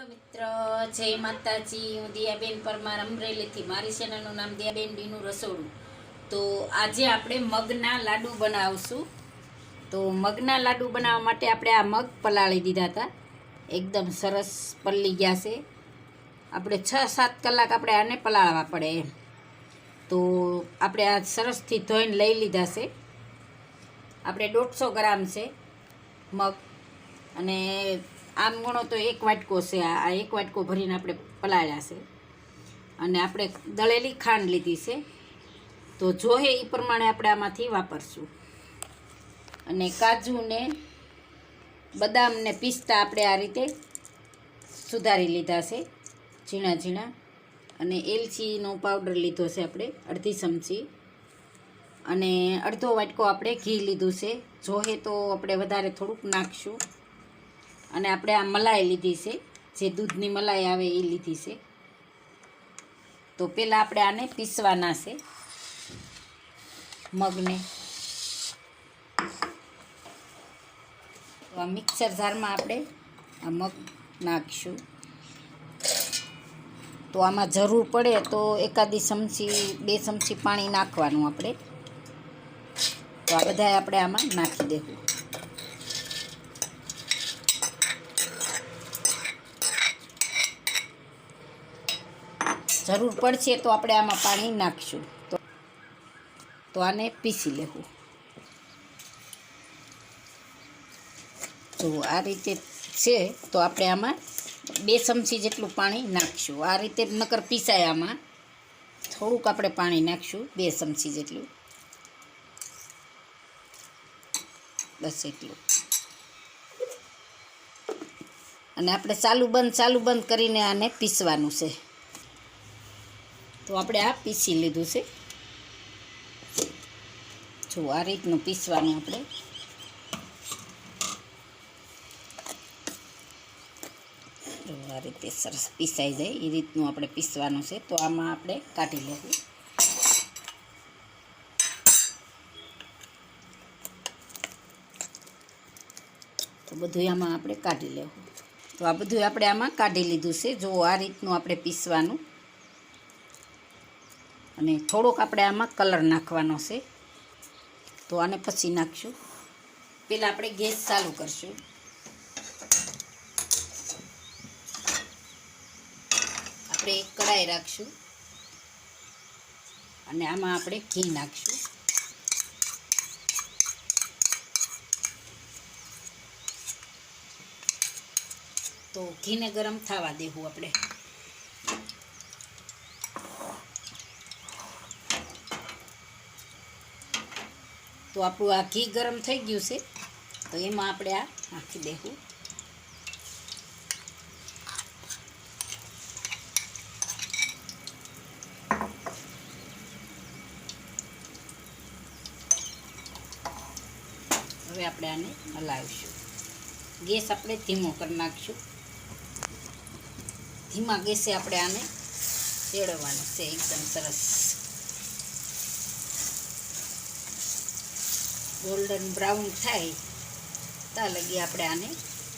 Hello મિત્ર, જય માતાજી. હું દિયાબેન પરમાર અમરેલીથી. મારી ચેનલનું નામ દિયાબેન ડીનું રસોડું. તો આજે આપણે મગના લાડુ બનાવશું. તો મગના લાડુ બનાવવા માટે આપણે આ મગ પલાળી દીધા હતા. એકદમ સરસ પલળી ગયા છે. આપણે છ સાત કલાક આપણે આને પલાળવા પડે એમ. તો આપણે આ સરસથી ધોઈને લઈ લીધા છે. આપણે દોઢસો ગ્રામ છે મગ. અને આમ ગણો તો એક વાટકો છે, આ એક વાટકો ભરીને આપણે પલાળ્યા છે. અને આપણે દળેલી ખાંડ લીધી છે. તો જોહે એ પ્રમાણે આપણે આમાંથી વાપરશું. અને કાજુને બદામને પિસ્તા આપણે આ રીતે સુધારી લીધા છે, ઝીણા ઝીણા. અને એલચીનો પાવડર લીધો છે આપણે, અડધી ચમચી. અને અડધો વાટકો આપણે ઘી લીધું છે. જોહે તો આપણે વધારે થોડુંક નાખશું. અને આપણે આ મલાઈ લીધી છે. જે દૂધની મલાઈ આવે એ લીધી છે. તો પહેલાં આપણે આને પીસવાના છે. મગને. તો આ મિક્સર જારમાં આપણે આ મગ નાખીશું. તો આમાં જરૂર પડે તો એકાદી ચમચી, બે ચમચી પાણી નાખવાનું આપણે. તો આ બધા આપણે આમાં નાખી દેવું. જરૂર પડશે તો આપણે આમાં પાણી નાખીશું. તો તો આને પીસી લેવું. તો આ રીતે છે, તો આપણે આમાં બે ચમચી જેટલું પાણી નાખીશું. આ રીતે નકર પીસાય આમાં. થોડુંક આપણે પાણી નાખીશું, બે ચમચી જેટલું. બસ એટલું. અને આપણે ચાલુ બંધ ચાલુ બંધ કરીને આને પીસવાનું છે. તો આપણે આ પીસી લીધું છે. જો આ રીતનું પીસવાનું આપણે. જો આ રીતે સરસ પીસાઈ જાય, એ રીતનું આપણે પીસવાનું છે. તો આમાં આપણે કાઢી લેવું. તો બધું આમાં આપણે કાઢી લેવું. તો આ બધું આપણે આમાં કાઢી લીધું છે. જો આ રીતનું આપણે પીસવાનું. અને થોડોક આપણે આમાં કલર નાખવાનો છે. તો આને પછી નાખશું. પહેલાં આપણે ગેસ ચાલુ કરશું. આપણે એક કડાઈ રાખશું. અને આમાં આપણે ઘી નાખશું. તો ઘીને ગરમ થવા દેવું આપણે. તો આપણું આ ઘી ગરમ થઈ ગયું છે. તો એમાં આપણે આ નાખી દેવું. હવે આપણે આને હલાવીશું. ગેસ આપણે ધીમો કરી નાખીશું. ધીમા ગેસે આપણે આને તેડવાનું છે. એકદમ સરસ. ગોલ્ડન બ્રાઉન થાય ત્યાં લગી આપણે આને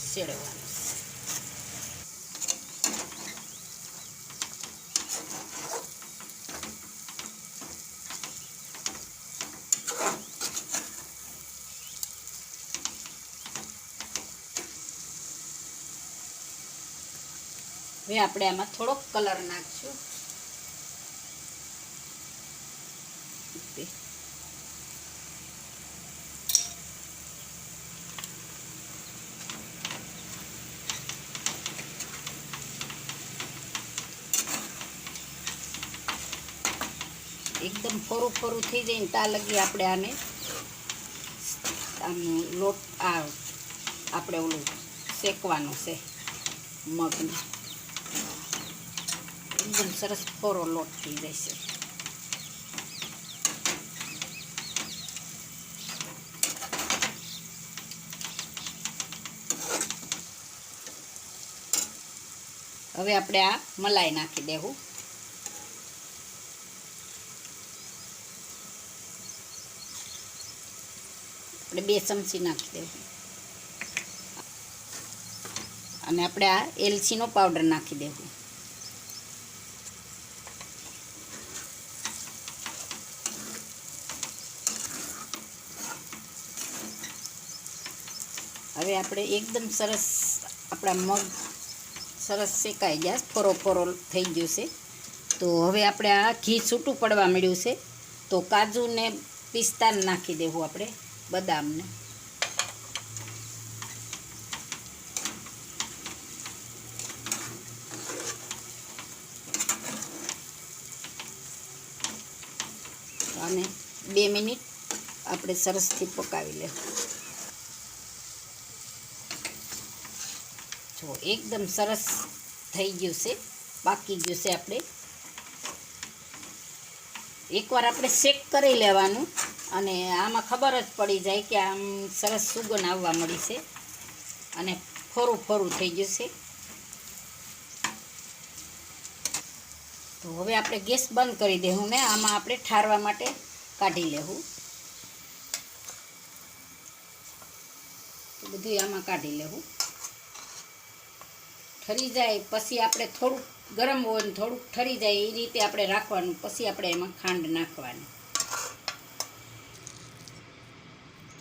શેડવાનું હવે આપણે આમાં થોડોક કલર નાખશું એકદમ ફોરું ફોરું થઈ જાય ને તા લગી આપણે આને આનું લોટ આ આપણે ઓલું શેકવાનું છે મગને. એકદમ સરસ ફોરો લોટ થઈ જશે હવે આપણે આ મલાઈ નાખી દેવું. આપણે બે ચમચી નાખી દેવું. અને આપણે આ એલચીનો પાવડર નાખી દેવું. હવે આપણે એકદમ સરસ આપણા મગ સરસ શેકાઈ ગયા, ફોરો ફોરો થઈ ગયો છે. તો હવે આપણે આ ઘી છૂટું પડવા મળ્યું છે. તો કાજુને પિસ્તા નાખી દેવું આપણે. બદામને. અને બે મિનિટ આપણે સરસથી પકાવી લેવું. જો એકદમ સરસ થઈ ગયું છે પાકી ગયું છે આપણે. એકવાર આપણે શેક કરી લેવાનું. અને આમાં ખબર જ પડી જાય કે આમ સરસ સુગંધ આવવા મળી છે. અને ફોરું ફોરું થઈ છે તો હવે આપણે ગેસ બંધ કરી દેવું ને. આમાં આપણે ઠારવા માટે કાઢી લેવું બધું આમાં કાઢી લેવું ઠરી જાય, પછી આપણે થોડુંક ગરમ હોય ને થોડુંક ઠરી જાય, એ રીતે આપણે રાખવાનું. પછી આપણે એમાં ખાંડ નાખવાની.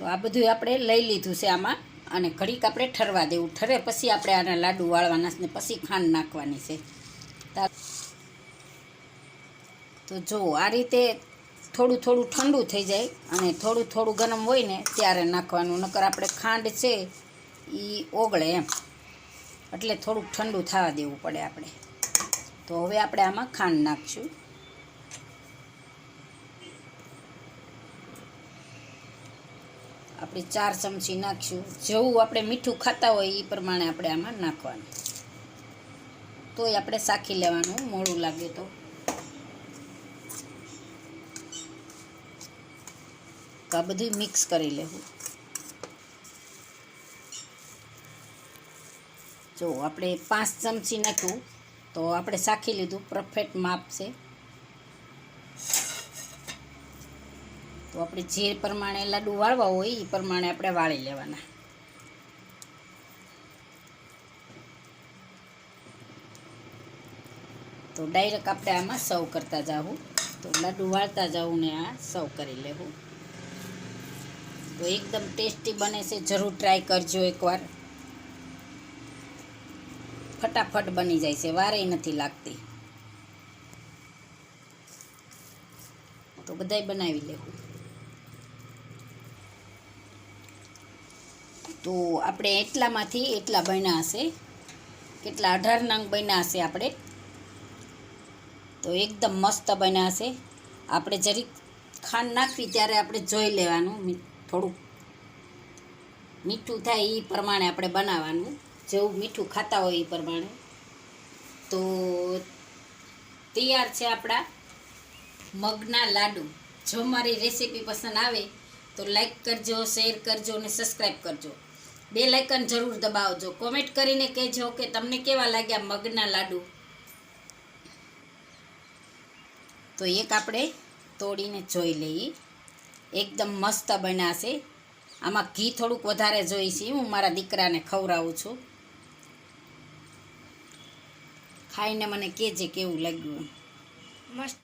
તો આ બધું આપણે લઈ લીધું છે આમાં અને ઘડીક આપણે ઠરવા દેવું. ઠરે પછી આપણે આના લાડુ વાળવાના ને પછી ખાંડ નાખવાની છે. તો જો આ રીતે થોડું થોડું ઠંડુ થઈ જાય અને થોડું થોડું ગરમ હોય ને ત્યારે નાખવાનું. નકર આપણે ખાંડ છે એ ઓગળે એમ. એટલે થોડુંક ઠંડુ થવા દેવું પડે આપણે. તો હવે આપણે આમાં ખાંડ નાખશું. આપણે ચાર ચમચી નાખશું. જેવું આપણે મીઠું ખાતા હોય એ પ્રમાણે આપણે આમાં નાખવાનું. તોય આપણે સાખી લેવાનું, મોડું લાગે તો. આ બધું મિક્સ કરી લેવું. જો, આપણે પાંચ ચમચી નાખ્યું, તો આપણે સાખી લીધું. પરફેક્ટ માપ છે. તો આપણે જે પ્રમાણે લાડુ વાળવા હોય એ પ્રમાણે આપણે વાળી લેવાના. તો ડાયરેક્ટ આપણે આમાં સર્વ કરતા જાવું. તો લાડુ વાળતા જાવું ને આ સર્વ કરી લેવું. તો એકદમ ટેસ્ટી બને છે, જરૂર ટ્રાય કરજો એકવાર. ફટાફટ બની જાય છે વારે નથી લાગતી. તો બધાય બનાવી લેવું. તો આપણે એટલામાંથી એટલા બન્યા હશે. કેટલા? અઢાર નંગ બન્યા હશે આપણે. તો એકદમ મસ્ત બન્યા હશે. આપણે જરીક ખાંડ નાખવી ત્યારે આપણે જોઈ લેવાનું. થોડુંક મીઠું થાય એ પ્રમાણે આપણે બનાવવાનું. જેવું મીઠું ખાતા હોય એ પ્રમાણે. તો તૈયાર છે આપણા મગના લાડુ. જો મારી રેસીપી પસંદ આવે તો લાઈક કરજો, શેર કરજો અને સબસ્ક્રાઈબ કરજો. બે લાઇકન જરૂર દબાવજો. કોમેન્ટ કરીને કહેજો કે તમને કેવા લાગ્યા મગના લાડુ? તો એક આપણે તોડીને જોઈ લઈએ. એકદમ મસ્ત બનાશે. આમાં ઘી થોડુંક વધારે જોઈશે. હું મારા દીકરાને ખવડાવું છું. ખાઈને મને કહેજે કેવું લાગ્યું. મસ્ત